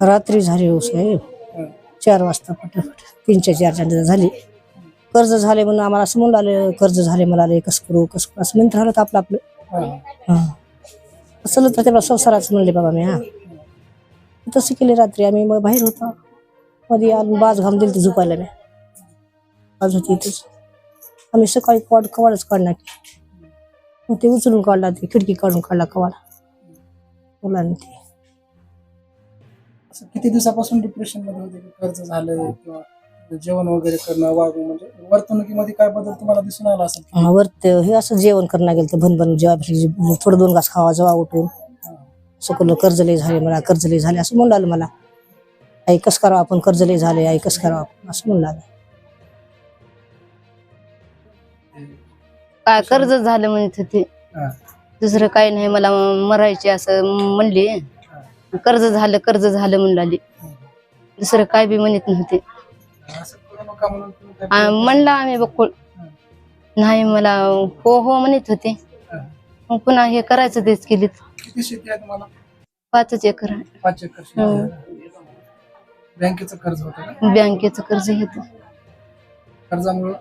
रात्री झाली हो साहेब. हं. चार वाजता पटापट तीनच्या चारच्या झाली. कर्ज झाले म्हणून आम्हाला असं म्हणून आले कर्ज झाले मला आले कसं करू कसं करू असं म्हणत राहिलं होतं आपलं आपलं. हं. असं तर तेव्हा संसाराचं म्हणले बाबा मी हा. तसं केले रात्री. आम्ही मग बाहेर होतो. मध्ये आलो बाज घाम दिली झोपायला मी. बाज होती इथंच. आम्ही सकाळी कवाड कवाडच काढणार मग ते उचलून काढला ते खिडकी काढून काढला कवाड. मुलांनी ते. असं किती दिवसापासून डिप्रेशनमध्ये होते की कर्ज झालं किंवा जेवण वगैरे करणं वागणं म्हणजे वर्तणुकीमध्ये काय बदल तुम्हाला दिसून आला असेल की? हा, हे असं जेवण करणं गेलं तर भन भन जेव्हा थोडं दोन घास खावा जेव्हा उठून सकल कर्ज लय झाले मला कर्ज लय झाले असं म्हणलं मला. आई कस करावं आपण? कर्ज लय झाले आई कस करावं आपण? असं म्हणलं आलं. काय कर्ज झालं म्हणत होते. हा. दुसरं काही नाही मला मरायचे असं म्हणले. कर्ज झालं कर्ज झालं म्हणून आली दुसरं काय बी म्हणत नव्हते. म्हणला आम्ही बकुळ. नाही मला हो हो म्हणत होते. मग पुन्हा हे करायचं तेच केलीत. पाचच एकर. बँकेचं कर्ज होतं बँकेचं कर्ज घेत कर्जामुळे?